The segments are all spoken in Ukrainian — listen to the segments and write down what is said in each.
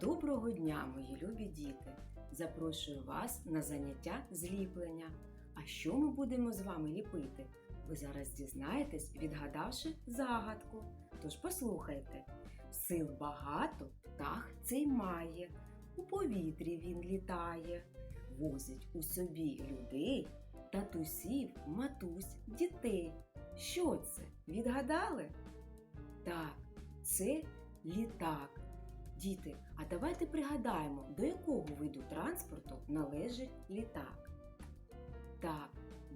Доброго дня, мої любі діти! Запрошую вас на заняття зліплення. А що ми будемо з вами ліпити? Ви зараз дізнаєтесь, відгадавши загадку. Тож послухайте: сил багато, птах цей має, у повітрі він літає, возить у собі людей, татусів, матусь, дітей. Що це? Відгадали? Так, це літак. Діти, а давайте пригадаємо, до якого виду транспорту належить літак. Так,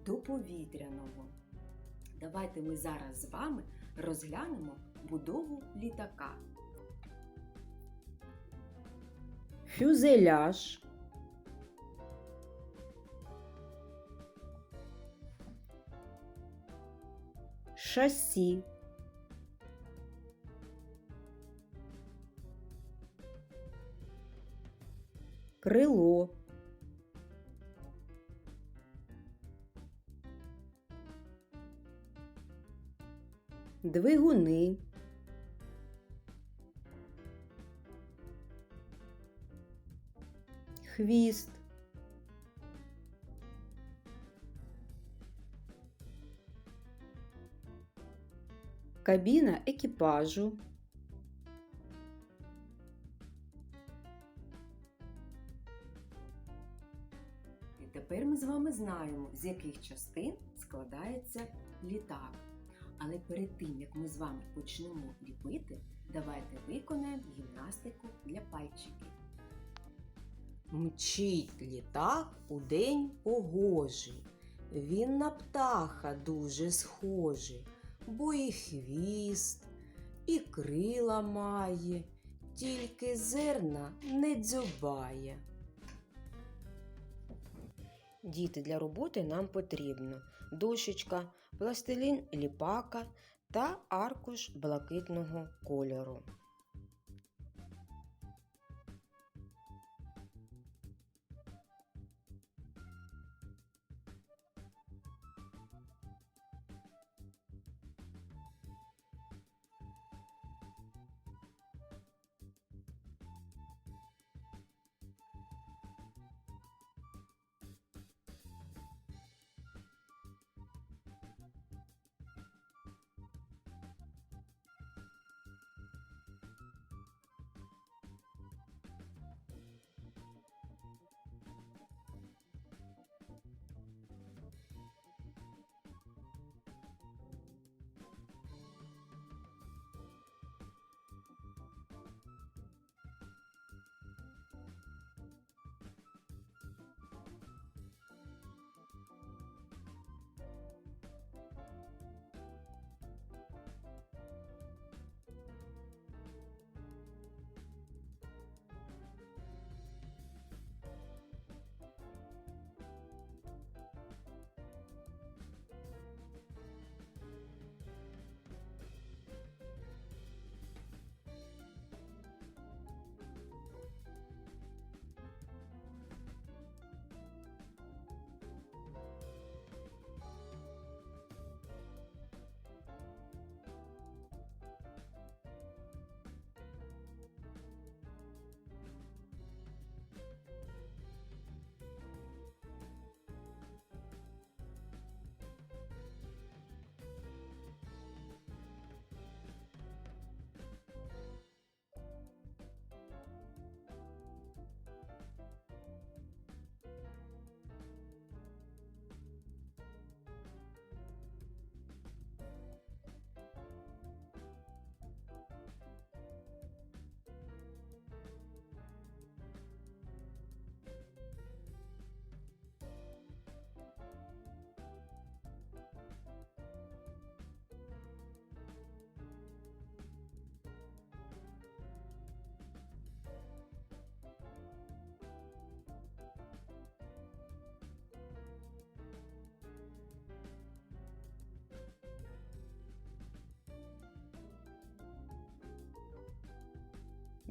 до повітряного. Давайте ми зараз з вами розглянемо будову літака. Фюзеляж. Шасі. Крило, двигуни, хвіст, кабіна екіпажу. Тепер ми з вами знаємо, з яких частин складається літак. Але перед тим, як ми з вами почнемо ліпити, давайте виконаємо гімнастику для пальчиків. Мчить літак у день погожий. Він на птаха дуже схожий, бо і хвіст, і крила має, тільки зерна не дзьобає. Діти для роботи нам потрібно дошечка, пластилін ліпака та аркуш блакитного кольору.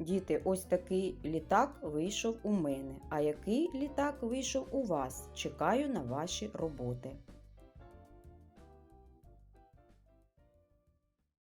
Діти, ось такий літак вийшов у мене. А який літак вийшов у вас? Чекаю на ваші роботи.